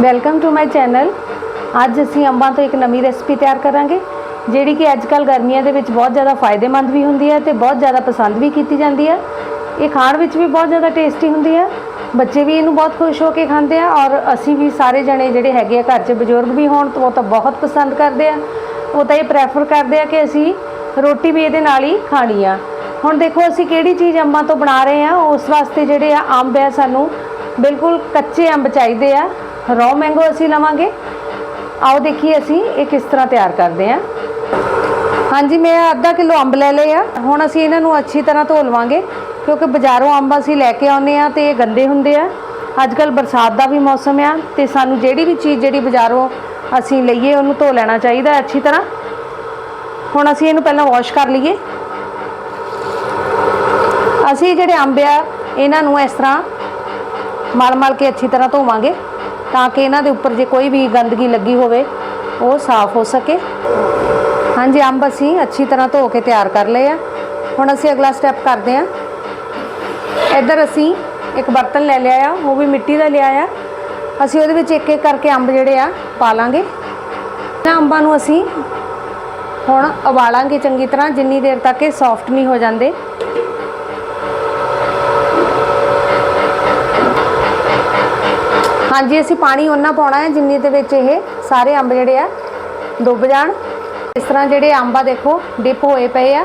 Welcome to my channel ਅੱਜ ਅਸੀਂ ਅੰਬਾਂ ਤੋਂ ਇੱਕ ਨਵੀਂ ਰੈਸਪੀ ਤਿਆਰ ਕਰਾਂਗੇ, ਜਿਹੜੀ ਕਿ ਅੱਜ ਕੱਲ ਗਰਮੀਆਂ ਦੇ ਵਿੱਚ ਬਹੁਤ ਜ਼ਿਆਦਾ ਫਾਇਦੇਮੰਦ ਵੀ ਹੁੰਦੀ ਹੈ ਤੇ ਬਹੁਤ ਜ਼ਿਆਦਾ ਪਸੰਦ ਵੀ ਕੀਤੀ ਜਾਂਦੀ ਹੈ। ਇਹ ਖਾਣ ਵਿੱਚ ਵੀ ਬਹੁਤ ਜ਼ਿਆਦਾ ਟੇਸਟੀ ਹੁੰਦੀ ਹੈ। ਬੱਚੇ ਵੀ ਇਹਨੂੰ ਬਹੁਤ ਖੁਸ਼ ਹੋ ਕੇ ਖਾਂਦੇ ਆ ਔਰ ਅਸੀਂ ਵੀ ਸਾਰੇ ਜਣੇ ਜਿਹੜੇ ਹੈਗੇ ਆ ਘਰ 'ਚ ਬਜ਼ੁਰਗ ਵੀ ਹੋਣ ਤਾਂ ਉਹ ਤਾਂ ਬਹੁਤ ਪਸੰਦ ਕਰਦੇ ਆ। ਉਹ ਤਾਂ ਇਹ ਪ੍ਰੈਫਰ ਕਰਦੇ ਆ ਕਿ ਅਸੀਂ ਰੋਟੀ ਵੀ ਇਹਦੇ ਨਾਲ ਹੀ ਖਾਣੀ ਆ। ਹੁਣ ਦੇਖੋ ਅਸੀਂ ਕਿਹੜੀ ਚੀਜ਼ ਅੰਬਾਂ ਤੋਂ ਬਣਾ ਰਹੇ ਆ, ਉਸ ਵਾਸਤੇ ਜਿਹੜੇ ਆ ਅੰਬ ਆ ਸਾਨੂੰ ਬਿਲਕੁਲ ਕੱਚੇ ਅੰਬ ਚਾਹੀਦੇ ਆ। ਰॉ ਮੈਂਗੋ ਅਸੀਂ ਲਵਾਂਗੇ। ਆਓ ਦੇਖੀਏ ਅਸੀਂ ਇਹ ਕਿਸ ਤਰ੍ਹਾਂ ਤਿਆਰ ਕਰਦੇ ਹਾਂ। ਹਾਂਜੀ, ਮੈਂ ਅੱਧਾ ਕਿਲੋ ਅੰਬ ਲੈ ਲਏ ਆ। ਹੁਣ ਅਸੀਂ ਇਹਨਾਂ ਨੂੰ ਅੱਛੀ ਤਰ੍ਹਾਂ ਧੋ ਲਵਾਂਗੇ, ਕਿਉਂਕਿ ਬਾਜ਼ਾਰੋਂ ਅੰਬ ਅਸੀਂ ਲੈ ਕੇ ਆਉਂਦੇ ਆ ਤੇ ਇਹ ਗੰਦੇ ਹੁੰਦੇ ਆ। ਅੱਜ ਕੱਲ ਬਰਸਾਤ ਦਾ ਵੀ ਮੌਸਮ ਆ ਤੇ ਸਾਨੂੰ ਜਿਹੜੀ ਵੀ ਚੀਜ਼ ਜਿਹੜੀ ਬਾਜ਼ਾਰੋਂ ਅਸੀਂ ਲਈਏ, ਉਹਨੂੰ ਧੋ ਲੈਣਾ ਚਾਹੀਦਾ ਅੱਛੀ ਤਰ੍ਹਾਂ। ਹੁਣ ਅਸੀਂ ਇਹਨੂੰ ਪਹਿਲਾਂ ਵਾਸ਼ ਕਰ ਲਈਏ। ਅਸੀਂ ਜਿਹੜੇ ਅੰਬ ਆ, ਇਹਨਾਂ ਨੂੰ ਇਸ ਤਰ੍ਹਾਂ ਮਲ ਮਲ ਕੇ ਅੱਛੀ ਤਰ੍ਹਾਂ ਧੋਵਾਂਗੇ। ਤਾਂ ਕਿ ਇਹਨਾਂ ਦੇ ਉੱਪਰ ਜੇ ਕੋਈ ਵੀ ਗੰਦਗੀ ਲੱਗੀ ਹੋਵੇ, ਉਹ ਸਾਫ਼ ਹੋ ਸਕੇ। ਹਾਂਜੀ, ਅੰਬ ਅਸੀਂ ਅੱਛੀ ਤਰ੍ਹਾਂ ਧੋ ਕੇ ਤਿਆਰ ਕਰ ਲਏ ਆ। ਹੁਣ ਅਸੀਂ ਅਗਲਾ ਸਟੈਪ ਕਰਦੇ ਆ ਇੱਧਰ ਅਸੀਂ ਇੱਕ ਬਰਤਨ ਲੈ ਲਿਆ ਆ, ਉਹ ਵੀ ਮਿੱਟੀ ਦਾ ਲਿਆ ਆ। ਅਸੀਂ ਉਹਦੇ ਵਿੱਚ ਇੱਕ ਇੱਕ ਕਰਕੇ ਅੰਬ ਜਿਹੜੇ ਆ, ਪਾ ਲਾਂਗੇ। ਇਹਨਾਂ ਅੰਬਾਂ ਨੂੰ ਅਸੀਂ ਹੁਣ ਉਬਾਲਾਂਗੇ ਚੰਗੀ ਤਰ੍ਹਾਂ, ਜਿੰਨੀ ਦੇਰ ਤੱਕ ਇਹ ਸੌਫਟ ਨਹੀਂ ਹੋ ਜਾਂਦੇ। ਹਾਂਜੀ, ਅਸੀਂ ਪਾਣੀ ਉਹਨਾਂ ਪਾਉਣਾ ਹੈ ਜਿੰਨੀ ਦੇ ਵਿੱਚ ਇਹ ਸਾਰੇ ਅੰਬ ਜਿਹੜੇ ਆ ਡੁੱਬ ਜਾਣ। ਇਸ ਤਰ੍ਹਾਂ ਜਿਹੜੇ ਅੰਬਾ ਦੇਖੋ, ਡਿਪ ਹੋਏ ਪਏ ਆ।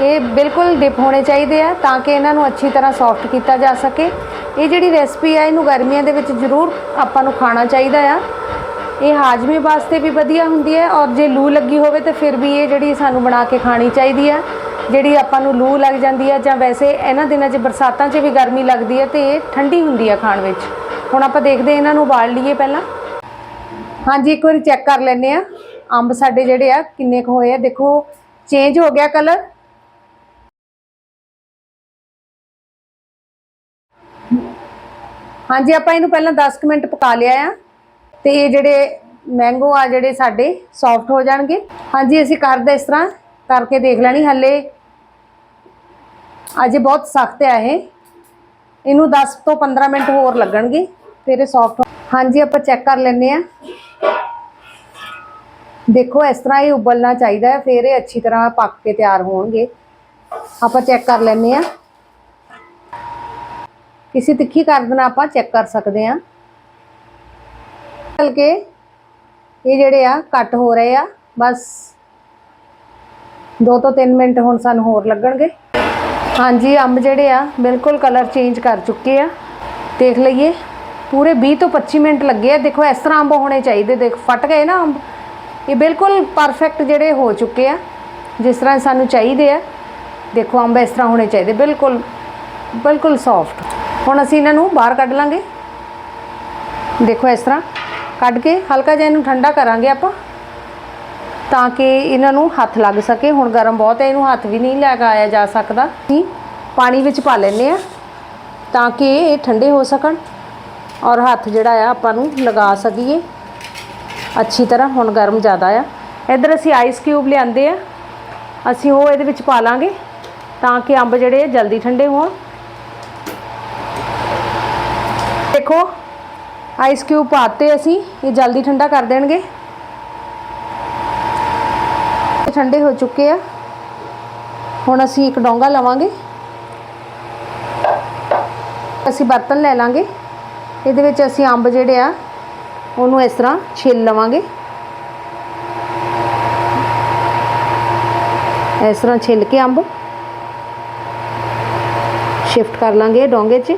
ਇਹ ਬਿਲਕੁਲ ਡਿਪ ਹੋਣੇ ਚਾਹੀਦੇ ਆ ਤਾਂ ਕਿ ਇਹਨਾਂ ਨੂੰ ਅੱਛੀ ਤਰ੍ਹਾਂ ਸੌਫਟ ਕੀਤਾ ਜਾ ਸਕੇ। ਇਹ ਜਿਹੜੀ ਰੈਸਪੀ ਆ, ਇਹਨੂੰ ਗਰਮੀਆਂ ਦੇ ਵਿੱਚ ਜ਼ਰੂਰ ਆਪਾਂ ਨੂੰ ਖਾਣਾ ਚਾਹੀਦਾ ਆ। ਇਹ ਹਾਜ਼ਮੇ ਵਾਸਤੇ ਵੀ ਵਧੀਆ ਹੁੰਦੀ ਹੈ ਔਰ ਜੇ ਲੂ ਲੱਗੀ ਹੋਵੇ ਤਾਂ ਫਿਰ ਵੀ ਇਹ ਜਿਹੜੀ ਸਾਨੂੰ ਬਣਾ ਕੇ ਖਾਣੀ ਚਾਹੀਦੀ ਆ। ਜਿਹੜੀ ਆਪਾਂ ਨੂੰ ਲੂ ਲੱਗ ਜਾਂਦੀ ਹੈ ਜਾਂ ਵੈਸੇ ਇਹਨਾਂ ਦਿਨਾਂ 'ਚ ਬਰਸਾਤਾਂ 'ਚ ਵੀ ਗਰਮੀ ਲੱਗਦੀ ਹੈ ਤੇ ਇਹ ਠੰਡੀ ਹੁੰਦੀ ਆ ਖਾਣ ਵਿੱਚ। ਹੁਣ ਆਪਾਂ ਦੇਖਦੇ ਇਹਨਾਂ ਨੂੰ ਉਬਾਲ ਲਈਏ ਪਹਿਲਾਂ। ਹਾਂਜੀ, ਇੱਕ ਵਾਰੀ ਚੈੱਕ ਕਰ ਲੈਂਦੇ ਆ ਅੰਬ ਸਾਡੇ ਜਿਹੜੇ ਆ, ਕਿੰਨੇ ਕੁ ਹੋਏ ਆ। ਦੇਖੋ ਚੇਂਜ ਹੋ ਗਿਆ ਕਲਰ ਹਾਂਜੀ, ਆਪਾਂ ਇਹਨੂੰ ਪਹਿਲਾਂ 10 ਕੁ ਮਿੰਟ ਪਕਾ ਲਿਆ ਆ। ਤੇ ਇਹ ਜਿਹੜੇ ਮੈਂਗੋ ਆ, ਜਿਹੜੇ ਸਾਡੇ ਸੌਫਟ ਹੋ ਜਾਣਗੇ। ਹਾਂਜੀ, ਅਸੀਂ ਕਰਦੇ ਇਸ ਤਰ੍ਹਾਂ, ਕਰਕੇ ਦੇਖ ਲੈਣੀ ਹੱਲੇ। ਅਜੇ ਬਹੁਤ ਸਖਤ ਆ ਇਹ। ਇਹਨੂੰ 10 ਤੋਂ 15 ਮਿੰਟ ਹੋਰ ਲੱਗਣਗੇ। ਫਿਰ ਇਹ ਸੌਫਟ ਹਾਂਜੀ, ਆਪਾਂ ਚੈੱਕ ਕਰ ਲੈਂਦੇ ਆ ਦੇਖੋ, ਇਸ ਤਰ੍ਹਾਂ ਇਹ ਉਬਲਣਾ ਚਾਹੀਦਾ ਹੈ, ਫਿਰ ਇਹ ਅੱਛੀ ਤਰ੍ਹਾਂ ਪੱਕ ਕੇ ਤਿਆਰ ਹੋਣਗੇ। ਆਪਾਂ ਚੈੱਕ ਕਰ ਲੈਂਦੇ ਆ ਕਿਸੇ ਤਿੱਖੀ ਕਰ ਦੇਣਾ ਆਪਾਂ ਚੈੱਕ ਕਰ ਸਕਦੇ ਆ ਕੇ ਇਹ ਜਿਹੜੇ ਆ ਕੱਟ ਹੋ ਰਹੇ ਆ, ਬਸ। 2 ਤੋਂ 3 ਮਿੰਟ ਹੁਣ ਸਾਨੂੰ ਹੋਰ ਲੱਗਣਗੇ। ਹਾਂਜੀ, ਅੰਬ ਜਿਹੜੇ ਆ, ਬਿਲਕੁਲ ਕਲਰ ਚੇਂਜ ਕਰ ਚੁੱਕੇ ਆ। ਦੇਖ ਲਈਏ। ਪੂਰੇ 20 ਤੋਂ 25 ਮਿੰਟ ਲੱਗੇ ਆ। ਦੇਖੋ, ਇਸ ਤਰ੍ਹਾਂ ਅੰਬ ਹੋਣੇ ਚਾਹੀਦੇ। ਦੇਖ, ਫਟ ਗਏ ਨਾ ਅੰਬ। ਇਹ ਬਿਲਕੁਲ ਪਰਫੈਕਟ ਜਿਹੜੇ ਹੋ ਚੁੱਕੇ ਆ, ਜਿਸ ਤਰ੍ਹਾਂ ਸਾਨੂੰ ਚਾਹੀਦੇ ਆ। ਦੇਖੋ, ਅੰਬ ਇਸ ਤਰ੍ਹਾਂ ਹੋਣੇ ਚਾਹੀਦੇ। ਬਿਲਕੁਲ ਬਿਲਕੁਲ ਸੌਫਟ ਹੁਣ ਅਸੀਂ ਇਹਨਾਂ ਨੂੰ ਬਾਹਰ ਕੱਢ ਲਾਂਗੇ। ਦੇਖੋ, ਇਸ ਤਰ੍ਹਾਂ ਕੱਢ ਕੇ ਹਲਕਾ ਜਿਹਾ ਇਹਨੂੰ ਠੰਡਾ ਕਰਾਂਗੇ ਆਪਾਂ, ਤਾਂ ਕਿ ਇਹਨਾਂ ਨੂੰ ਹੱਥ ਲੱਗ ਸਕੇ। ਹੁਣ ਗਰਮ ਬਹੁਤ ਹੈ ਇਹਨੂੰ ਹੱਥ ਵੀ ਨਹੀਂ ਲਗਾਇਆ ਜਾ ਸਕਦਾ। ਅਸੀਂ ਪਾਣੀ ਵਿੱਚ ਪਾ ਲੈਂਦੇ ਆ, ਤਾਂ ਕਿ ਇਹ ਠੰਡੇ ਹੋ ਸਕਣ। ਔਰ ਹੱਥ ਜਿਹੜਾ ਆ ਆਪਾਂ ਨੂੰ ਲਗਾ ਸਕੀਏ। ਅੱਛੀ ਤਰ੍ਹਾਂ, ਹੁਣ ਗਰਮ ਜ਼ਿਆਦਾ ਆ। ਇੱਧਰ ਅਸੀਂ ਆਈਸ ਕਿਊਬ ਲਿਆਂਦੇ ਆ। ਅਸੀਂ ਉਹ ਇਹਦੇ ਵਿੱਚ ਪਾ ਲਾਂਗੇ ਤਾਂ ਕਿ ਅੰਬ ਜਿਹੜੇ ਜਲਦੀ ਠੰਡੇ ਹੋਣ। ਦੇਖੋ ਆਈਸ ਕਿਊਬ ਪਾਤੇ ਅਸੀਂ, ਇਹ ਜਲਦੀ ਠੰਡਾ ਕਰ ਦੇਣਗੇ। ਠੰਡੇ ਹੋ ਚੁੱਕੇ ਆ। ਹੁਣ ਅਸੀਂ ਇੱਕ ਡੋਂਗਾ ਲਵਾਂਗੇ। ਅਸੀਂ ਬਰਤਨ ਲੈ ਲਾਂਗੇ। ਇਹਦੇ ਵਿੱਚ ਅਸੀਂ ਅੰਬ ਜਿਹੜੇ ਆ, ਉਹਨੂੰ ਇਸ ਤਰ੍ਹਾਂ ਛਿੱਲ ਲਵਾਂਗੇ। ਇਸ ਤਰ੍ਹਾਂ ਛਿੱਲ ਕੇ ਅੰਬ ਸ਼ਿਫਟ ਕਰ ਲਾਂਗੇ ਡੋਂਗੇ 'ਚ।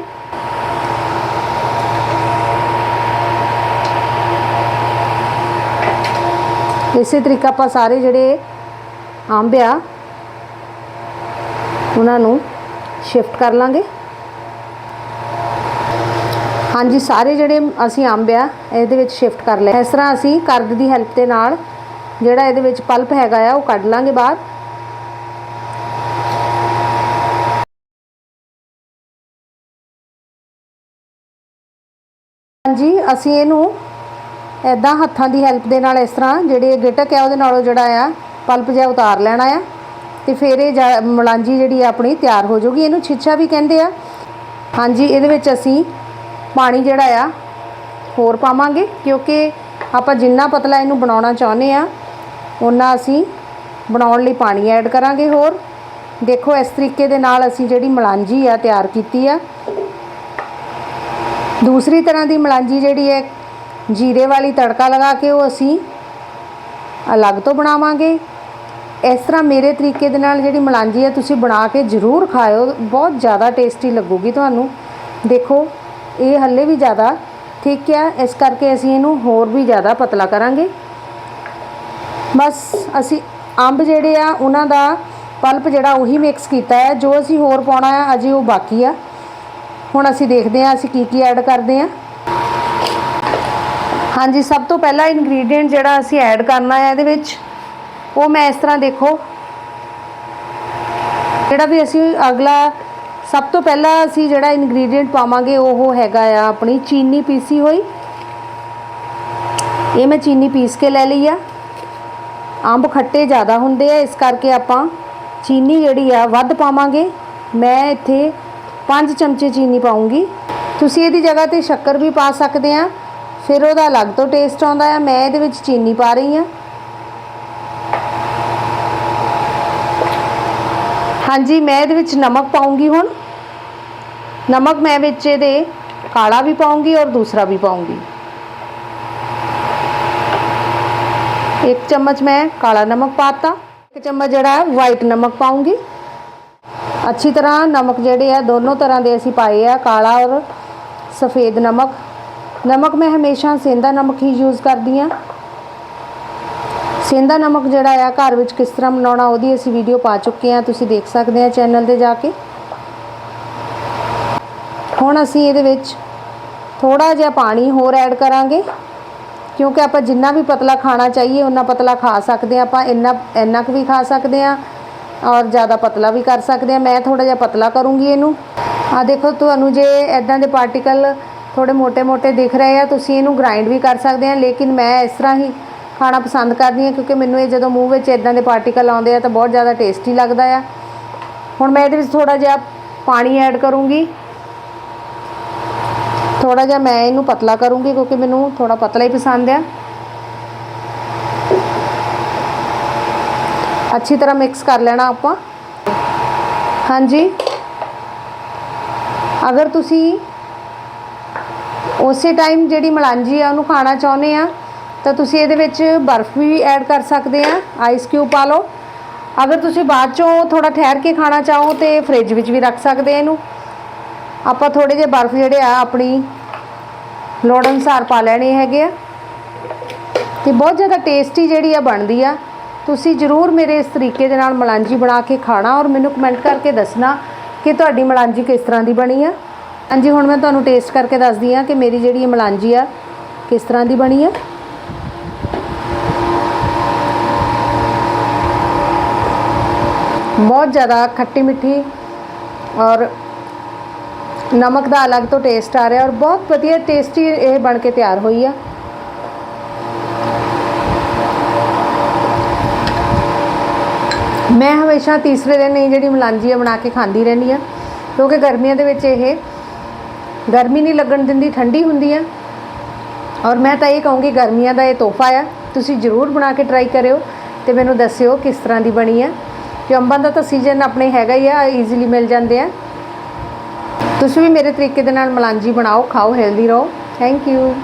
ਇਸੇ ਤਰੀਕਾ ਆਪਾਂ ਸਾਰੇ ਜਿਹੜੇ ਅੰਬ ਆ, ਉਹਨਾਂ ਨੂੰ ਸ਼ਿਫਟ ਕਰ ਲਾਂਗੇ। ਹਾਂਜੀ, ਸਾਰੇ ਜਿਹੜੇ ਅਸੀਂ ਅੰਬ ਆ, ਇਹਦੇ ਵਿੱਚ ਸ਼ਿਫਟ ਕਰ ਲਿਆ। ਇਸ ਤਰ੍ਹਾਂ ਅਸੀਂ ਕਰਦ ਦੀ ਹੈਲਪ ਦੇ ਨਾਲ ਜਿਹੜਾ ਇਹਦੇ ਵਿੱਚ ਪਲਪ ਹੈਗਾ ਆ, ਉਹ ਕੱਢ ਲਾਂਗੇ ਬਾਅਦ ਹਾਂਜੀ, ਅਸੀਂ ਇਹਨੂੰ ਐਦਾਂ ਹੱਥਾਂ ਦੀ ਹੈਲਪ ਦੇ ਨਾਲ ਇਸ ਤਰ੍ਹਾਂ ਜਿਹੜੇ ਗਿਟਕ ਹੈ ਉਹਦੇ ਨਾਲੋਂ ਜਿਹੜਾ ਆ ਪਲਪ ਜਿਹਾ ਉਤਾਰ ਲੈਣਾ ਆ। ਤੇ ਫਿਰ ਇਹ ਜਾ- ਮਲਾਂਜੀ ਜਿਹੜੀ ਆ ਆਪਣੀ ਤਿਆਰ ਹੋ ਜਾਊਗੀ। ਇਹਨੂੰ ਛਿੱਛਾ ਵੀ ਕਹਿੰਦੇ ਆ। ਹਾਂਜੀ, ਇਹਦੇ ਵਿੱਚ ਅਸੀਂ ਪਾਣੀ ਜਿਹੜਾ ਆ, ਹੋਰ ਪਾਵਾਂਗੇ, ਕਿਉਂਕਿ ਆਪਾਂ ਜਿੰਨਾ ਪਤਲਾ ਇਹਨੂੰ ਬਣਾਉਣਾ ਚਾਹੁੰਦੇ ਆ ਉਹਨਾਂ ਅਸੀਂ ਬਣਾਉਣ ਲਈ ਪਾਣੀ ਐਡ ਕਰਾਂਗੇ ਹੋਰ। ਦੇਖੋ, ਇਸ ਤਰੀਕੇ ਦੇ ਨਾਲ ਅਸੀਂ ਜਿਹੜੀ ਮਲਾਂਜੀ ਆ ਤਿਆਰ ਕੀਤੀ ਆ। ਦੂਸਰੀ ਤਰ੍ਹਾਂ ਦੀ ਮਲਾਂਜੀ ਜਿਹੜੀ ਹੈ, ਜੀਰੇ ਵਾਲੀ ਤੜਕਾ ਲਗਾ ਕੇ ਉਹ ਅਸੀਂ ਅਲੱਗ ਤੋਂ ਬਣਾਵਾਂਗੇ। ਇਸ ਤਰ੍ਹਾਂ ਮੇਰੇ ਤਰੀਕੇ ਦੇ ਨਾਲ ਜਿਹੜੀ ਮਲਾਂਜੀ ਹੈ ਤੁਸੀਂ ਬਣਾ ਕੇ ਜ਼ਰੂਰ ਖਾਇਓ, ਬਹੁਤ ਜ਼ਿਆਦਾ ਟੇਸਟੀ ਲੱਗੂਗੀ ਤੁਹਾਨੂੰ। ਦੇਖੋ ਇਹ ਹੱਲੇ ਵੀ ਜ਼ਿਆਦਾ ਠੀਕ ਹੈ, ਇਸ ਕਰਕੇ ਅਸੀਂ ਇਹਨੂੰ ਹੋਰ ਵੀ ਜ਼ਿਆਦਾ ਪਤਲਾ ਕਰਾਂਗੇ। ਬਸ ਅਸੀਂ ਅੰਬ ਜਿਹੜੇ ਆ, ਉਹਨਾਂ ਦਾ ਪਲਪ ਜਿਹੜਾ ਉਹੀ ਮਿਕਸ ਕੀਤਾ ਹੈ, ਜੋ ਅਸੀਂ ਹੋਰ ਪਾਉਣਾ ਹੈ, ਅਜੇ ਉਹ ਬਾਕੀ ਆ। ਹੁਣ ਅਸੀਂ ਦੇਖਦੇ ਹਾਂ ਅਸੀਂ ਕੀ ਕੀ ਐਡ ਕਰਦੇ ਹਾਂ। ਹਾਂਜੀ, ਸਭ ਤੋਂ ਪਹਿਲਾ ਇਨਗਰੀਡੀਅੰਟ ਜਿਹੜਾ ਅਸੀਂ ਐਡ ਕਰਨਾ ਹੈ ਇਹਦੇ ਵਿੱਚ, ਉਹ ਮੈਂ ਇਸ ਤਰ੍ਹਾਂ ਦੇਖੋ। ਜਿਹੜਾ ਵੀ ਅਸੀਂ ਅਗਲਾ ਸਭ ਤੋਂ ਪਹਿਲਾਂ ਅਸੀਂ ਜਿਹੜਾ ਇਨਗਰੀਡੀਅੰਟ ਪਾਵਾਂਗੇ, ਉਹ ਹੈਗਾ ਆ ਆਪਣੀ ਚੀਨੀ ਪੀਸੀ ਹੋਈ। ਇਹ ਮੈਂ ਚੀਨੀ ਪੀਸ ਕੇ ਲੈ ਲਈ ਆ। ਅੰਬ ਖੱਟੇ ਜ਼ਿਆਦਾ ਹੁੰਦੇ ਆ, ਇਸ ਕਰਕੇ ਆਪਾਂ ਚੀਨੀ ਜਿਹੜੀ ਆ, ਵੱਧ ਪਾਵਾਂਗੇ। ਮੈਂ ਇੱਥੇ 5 ਚਮਚੇ ਚੀਨੀ ਪਾਉਂਗੀ ਤੁਸੀਂ ਇਹਦੀ ਜਗ੍ਹਾ ਤੇ ਸ਼ੱਕਰ ਵੀ ਪਾ ਸਕਦੇ ਆ। ਫਿਰ ਉਹਦਾ ਅਲੱਗ ਤੋਂ ਟੇਸਟ ਆਉਂਦਾ ਆ। ਮੈਂ ਇਹਦੇ ਵਿੱਚ ਚੀਨੀ ਪਾ ਰਹੀ ਆ। ਹਾਂਜੀ, ਮੈਂ ਇਹਦੇ ਵਿੱਚ ਨਮਕ ਪਾਉਂਗੀ ਹੁਣ। ਨਮਕ ਮੈਂ ਵਿੱਚ ਇਹਦੇ ਕਾਲਾ ਵੀ ਪਾਉਂਗੀ ਔਰ ਦੂਸਰਾ ਵੀ ਪਾਉਂਗੀ। ਇੱਕ ਚਮਚ ਮੈਂ ਕਾਲਾ ਨਮਕ ਪਾਤਾ, ਇੱਕ ਚਮਚ ਜਿਹੜਾ ਵਾਈਟ ਨਮਕ ਪਾਉਂਗੀ। ਅੱਛੀ ਤਰ੍ਹਾਂ ਨਮਕ ਜਿਹੜੇ ਆ, ਦੋਨੋਂ ਤਰ੍ਹਾਂ ਦੇ ਅਸੀਂ ਪਾਏ ਆ, ਕਾਲਾ ਔਰ ਸਫੇਦ ਨਮਕ। ਨਮਕ ਮੈਂ ਹਮੇਸ਼ਾ ਸੇਂਦਾ ਨਮਕ ਹੀ ਯੂਜ਼ ਕਰਦੀ ਆ ਸੇਂਦਾ ਨਮਕ ਜਿਹੜਾ ਆ, ਘਰ ਵਿੱਚ ਕਿਸ ਤਰ੍ਹਾਂ ਬਣਾਉਣਾ ਉਹਦੀ ਅਸੀਂ ਵੀਡੀਓ ਪਾ ਚੁੱਕੇ ਆ ਤੁਸੀਂ ਦੇਖ ਸਕਦੇ ਆ ਚੈਨਲ ਤੇ ਜਾ ਕੇ। ਹੁਣ ਅਸੀਂ ਇਹਦੇ ਵਿੱਚ ਥੋੜਾ ਜਿਹਾ ਪਾਣੀ ਹੋਰ ਐਡ ਕਰਾਂਗੇ, ਕਿਉਂਕਿ ਆਪਾਂ ਜਿੰਨਾ ਵੀ ਪਤਲਾ ਖਾਣਾ ਚਾਹੀਏ ਉਹਨਾਂ ਪਤਲਾ ਖਾ ਸਕਦੇ ਆ ਆਪਾਂ ਇੰਨਾ ਇੰਨਾ ਕੁ ਵੀ ਖਾ ਸਕਦੇ ਆ ਔਰ ਜ਼ਿਆਦਾ ਪਤਲਾ ਵੀ ਕਰ ਸਕਦੇ ਆ ਮੈਂ ਥੋੜਾ ਜਿਹਾ ਪਤਲਾ ਕਰੂੰਗੀ ਇਹਨੂੰ। ਆ ਦੇਖੋ, ਤੁਹਾਨੂੰ ਜੇ ਐਦਾਂ ਦੇ ਪਾਰਟੀਕਲ ਥੋੜੇ ਮੋٹے-ਮੋٹے ਦਿਖ ਰਹੇ ਆ, ਤੁਸੀਂ ਇਹਨੂੰ ਗ੍ਰਾਈਂਡ ਵੀ ਕਰ ਸਕਦੇ ਆ ਲੇਕਿਨ ਮੈਂ ਇਸ ਤਰ੍ਹਾਂ ਹੀ ਖਾਣਾ ਪਸੰਦ ਕਰਦੀ ਹਾਂ ਕਿਉਂਕਿ ਮੈਨੂੰ ਇਹ ਜਦੋਂ ਮੂੰਹ ਵਿੱਚ ਇਦਾਂ ਦੇ ਪਾਰਟੀਕਲ ਆਉਂਦੇ ਆ ਤਾਂ ਬਹੁਤ ਜ਼ਿਆਦਾ ਟੇਸਟੀ ਲੱਗਦਾ ਆ। ਹੁਣ ਮੈਂ ਇਹਦੇ ਵਿੱਚ ਥੋੜਾ ਜਿਹਾ ਪਾਣੀ ਐਡ ਕਰੂੰਗੀ। ਥੋੜਾ ਜਿਹਾ ਮੈਂ ਇਹਨੂੰ ਪਤਲਾ ਕਰੂੰਗੀ ਕਿਉਂਕਿ ਮੈਨੂੰ ਥੋੜਾ ਪਤਲਾ ਹੀ ਪਸੰਦ ਆ। ਅੱਛੀ ਤਰ੍ਹਾਂ ਮਿਕਸ ਕਰ ਲੈਣਾ ਆਪਾਂ। ਹਾਂਜੀ। ਅਗਰ ਤੁਸੀਂ ਉਸੇ ਟਾਈਮ ਜਿਹੜੀ ਮਲਾਂਜੀ ਆ ਉਹਨੂੰ ਖਾਣਾ ਚਾਹੁੰਦੇ ਆ ਤਾਂ ਤੁਸੀਂ ਇਹਦੇ ਵਿੱਚ ਬਰਫ਼ ਵੀ ਐਡ ਕਰ ਸਕਦੇ ਆ ਆਈਸ ਕਿਊਬ ਪਾ ਲਓ। ਅਗਰ ਤੁਸੀਂ ਬਾਅਦ ਚੋਂ ਥੋੜਾ ਠਹਿਰ ਕੇ ਖਾਣਾ ਚਾਹੋ ਤੇ ਫ੍ਰਿਜ ਵਿੱਚ ਵੀ ਰੱਖ ਸਕਦੇ ਇਹਨੂੰ। ਆਪਾਂ ਥੋੜੇ ਜਿਹੇ ਬਰਫ਼ ਜਿਹੜੇ ਆ, ਆਪਣੀ ਲੋੜ ਅਨੁਸਾਰ ਪਾ ਲੈਣੇ ਹੈਗੇ ਆ। ਤੇ ਬਹੁਤ ਜ਼ਿਆਦਾ ਟੇਸਟੀ ਜਿਹੜੀ ਆ ਬਣਦੀ ਆ। ਤੁਸੀਂ ਜਰੂਰ ਮੇਰੇ ਇਸ ਤਰੀਕੇ ਦੇ ਨਾਲ ਮਲਾਂਜੀ ਬਣਾ ਕੇ ਖਾਣਾ ਔਰ ਮੈਨੂੰ ਕਮੈਂਟ ਕਰਕੇ ਦੱਸਣਾ ਕਿ ਤੁਹਾਡੀ ਮਲਾਂਜੀ ਕਿਸ ਤਰ੍ਹਾਂ ਦੀ ਬਣੀ ਆ। ਹਾਂਜੀ, ਹੁਣ ਮੈਂ ਤੁਹਾਨੂੰ ਟੇਸਟ ਕਰਕੇ ਦੱਸਦੀ ਆ ਕਿ ਮੇਰੀ ਜਿਹੜੀ ਮਲਾਂਜੀ ਆ, ਕਿਸ ਤਰ੍ਹਾਂ ਦੀ ਬਣੀ ਆ। ਬਹੁਤ ਜ਼ਿਆਦਾ ਖੱਟੀ ਮਿੱਠੀ ਔਰ ਨਮਕ ਦਾ ਅਲੱਗ ਤੋਂ ਟੇਸਟ ਆ ਰਿਹਾ ਔਰ ਬਹੁਤ ਵਧੀਆ ਟੇਸਟੀ ਇਹ ਬਣ ਕੇ ਤਿਆਰ ਹੋਈ ਆ। ਮੈਂ ਹਮੇਸ਼ਾ ਤੀਸਰੇ ਦਿਨ ਇਹ ਜਿਹੜੀ ਮਲਾਂਜੀ ਆ ਬਣਾ ਕੇ ਖਾਂਦੀ ਰਹਿੰਦੀ ਆ ਕਿਉਂਕਿ ਗਰਮੀਆਂ ਦੇ ਵਿੱਚ ਇਹ ਗਰਮੀ ਨਹੀਂ ਲੱਗਣ ਦਿੰਦੀ, ਠੰਡੀ ਹੁੰਦੀ ਆ। ਔਰ ਮੈਂ ਤਾਂ ਇਹ ਕਹੂੰਗੀ, ਗਰਮੀਆਂ ਦਾ ਇਹ ਤੋਹਫਾ ਆ। ਤੁਸੀਂ ਜ਼ਰੂਰ ਬਣਾ ਕੇ ਟਰਾਈ ਕਰਿਓ ਤੇ ਮੈਨੂੰ ਦੱਸਿਓ ਕਿਸ ਤਰ੍ਹਾਂ ਦੀ ਬਣੀ ਆ। ਕਿ ਅੰਬਾਂ ਦਾ ਤਾਂ ਸੀਜ਼ਨ ਆਪਣੇ ਹੈਗਾ ਹੀ ਆ ਈਜ਼ੀਲੀ ਮਿਲ ਜਾਂਦੇ ਆ। ਤੁਸੀਂ ਵੀ ਮੇਰੇ ਤਰੀਕੇ ਦੇ ਨਾਲ ਮਲਾਂਜੀ ਬਣਾਓ, ਖਾਓ ਹੈਲਦੀ ਰਹੋ। Thank you